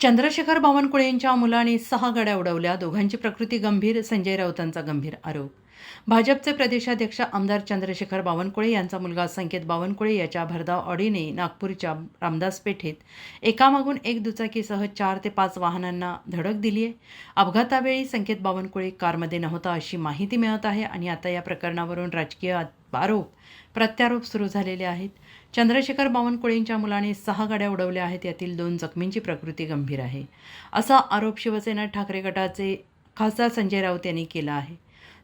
चंद्रशेखर बावनकुळे यांच्या मुलाने सहा गाड्या उडवल्या. दोघांची प्रकृती गंभीर. संजय राऊतांचा गंभीर आरोप. भाजपचे प्रदेशाध्यक्ष आमदार चंद्रशेखर बावनकुळे यांचा मुलगा संकेत बावनकुळे याच्या भरधाव ऑडीने नागपूरच्या रामदास पेठेत एकामागून एक दुचाकीसह चार ते पाच वाहनांना धडक दिली आहे अपघातावेळी संकेत बावनकुळे कारमध्ये नव्हता अशी माहिती मिळत आहे आणि आता या प्रकरणावरून राजकीय आरोप प्रत्यारोप सुरू झालेले आहेत. चंद्रशेखर बावनकुळेंच्या मुलाने सहा गाड्या उडवल्या आहेत. यातील दोन जखमींची प्रकृती गंभीर आहे. असा आरोप शिवसेना ठाकरे गटाचे खासदार संजय राऊत यांनी केला आहे.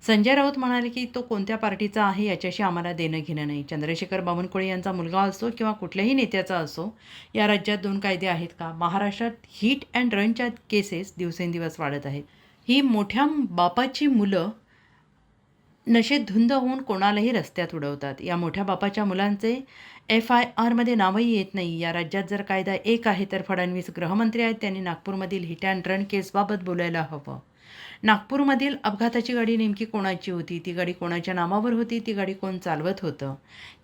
संजय राऊत म्हणाले की तो कोणत्या पार्टीचा आहे याच्याशी आम्हाला देणं घेणं नाही. चंद्रशेखर बावनकुळे यांचा मुलगा असो किंवा कुठल्याही नेत्याचा असो या राज्यात दोन कायदे आहेत का? महाराष्ट्रात हिट अँड रनच्या केसेस दिवसेंदिवस वाढत आहेत. ही मोठ्या बापाची मुलं नशेत धुंद होऊन कोणालाही रस्त्यात उडवतात. या मोठ्या बापाच्या मुलांचे एफ आय आरमध्ये नावही येत नाही. या राज्यात जर कायदा एक आहे तर फडणवीस गृहमंत्री आहेत. त्यांनी नागपूरमधील हिट अँड रन केसबाबत बोलायला हवं. नागपूरमधील अपघाताची गाडी नेमकी कोणाची होती? ती गाडी कोणाच्या नावावर होती? ती गाडी कोण चालवत होतं?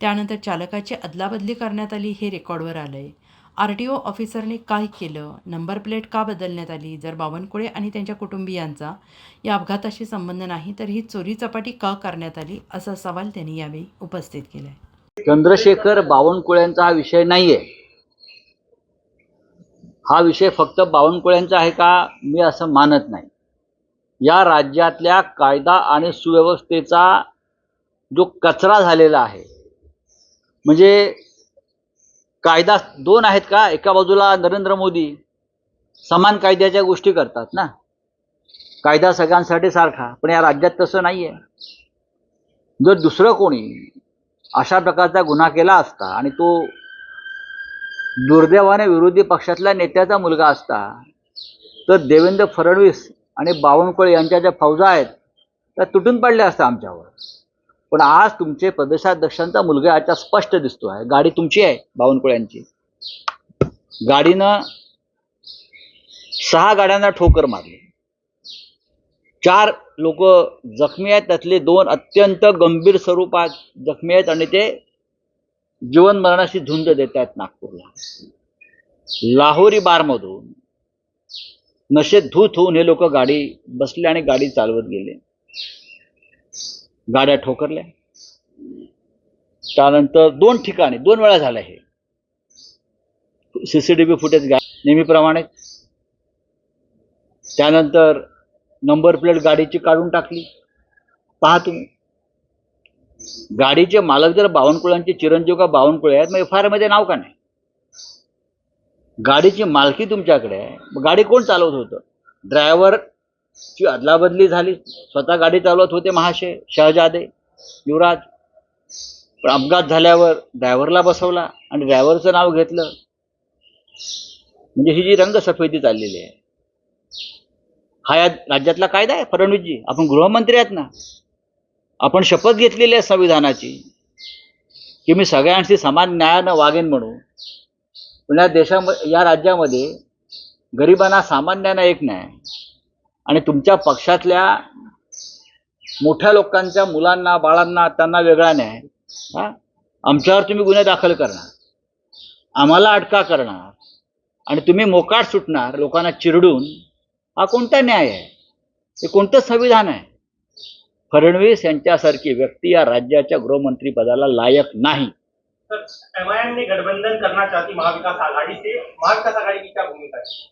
त्यानंतर चालकाची अदलाबदली करण्यात आली हे रेकॉर्डवर आलं आहे आर टी ओ ऑफिसरने काय केलं? नंबर प्लेट का बदलण्यात आली? जर बावनकुळे आणि त्यांच्या कुटुंबियांचा या अपघाताशी संबंध नाही तर ही चोरी चपाटी का करण्यात आली? असा सवाल त्यांनी यावेळी उपस्थित केला आहे चंद्रशेखर बावनकुळ्यांचा हा विषय नाहीये. हा विषय फक्त बावनकुळ्यांचा आहे का? मी असं मानत नाही. या राज्यातल्या कायदा आणि सुव्यवस्थेचा जो कचरा झालेला आहे म्हणजे कायदा दोन आहेत का? एका बाजूला नरेंद्र मोदी समान कायद्याच्या गोष्टी करतात ना. कायदा सगळ्यांसाठी सारखा पण या राज्यात तसं नाही आहे जर दुसरं कोणी अशा प्रकारचा गुन्हा केला असता आणि तो दुर्दैवाने विरोधी पक्षातल्या नेत्याचा मुलगा असता तर देवेंद्र फडणवीस आणि बावनकुळे यांच्या ज्या फौजा आहेत त्या तुटून पडल्या असत्या आमच्यावर. पण आज तुमचे प्रदेशाध्यक्षांचा मुलगा याच्या स्पष्ट दिसतो आहे. गाडी तुमची आहे बावनकुळ्यांची. गाडीनं सहा गाड्यांना ठोकर मारली. चार लोक जखमी आहेत त्यातले दोन अत्यंत गंभीर स्वरूपात जखमी आहेत आणि ते जीवन मरणाशी झुंज देत आहेत नागपूरला. लाहोरी बारमधून नशेत धूत होऊन हे लोक गाडी बसले आणि गाडी चालवत गेले. गाड्या ठोकरल्या. त्यानंतर दोन ठिकाणी दोन वेळा झालं हे. सीसीटीव्ही फुटेज घ्या नेहमीप्रमाणे. त्यानंतर नंबर प्लेट गाडीची काढून टाकली. पहा तुम्ही. गाडीचे मालक जर बावनकुळांचे चिरंजीव का बावनकुळे आहेत मग एफ आय आरमध्ये नाव का नाही? गाडीची मालकी तुमच्याकडे आहे. मग गाडी कोण चालवत होतं? ची अदलाबदली झाली. स्वतः गाडी चालवत होते महाशय शहजादे युवराज. पण अपघात झाल्यावर ड्रायव्हरला बसवला आणि ड्रायव्हरचं नाव घेतलं. म्हणजे ही जी रंगसफेदी चाललेली आहे. हा या राज्यातला कायदा आहे फडणवीसजी? आपण गृहमंत्री आहेत ना? आपण शपथ घेतलेली आहे संविधानाची की मी सगळ्यांशी समान न्यायानं वागेन म्हणून. पण या देशामध्ये या राज्यामध्ये गरिबांना सामान्यांना एक न्याय आणि तुमच्या पक्षातल्या मोठ्या लोकांच्या मुलांना बाळांना त्यांना वेगळा न्याय. हा? आमच्यावर तुम्ही गुन्हे दाखल करणार. आम्हाला अटका करणार. आणि तुम्ही मोकाट सुटणार लोकांना चिरडून. हा कोणता न्याय आहे? हे कोणतं संविधान आहे? फडणवीस यांच्यासारखी व्यक्ती या राज्याच्या गृहमंत्री पदाला लायक नाही. गठबंधन करना चाहती महाविकास आघाड़ी से महाविकास आघाड़ी की क्या भूमिका है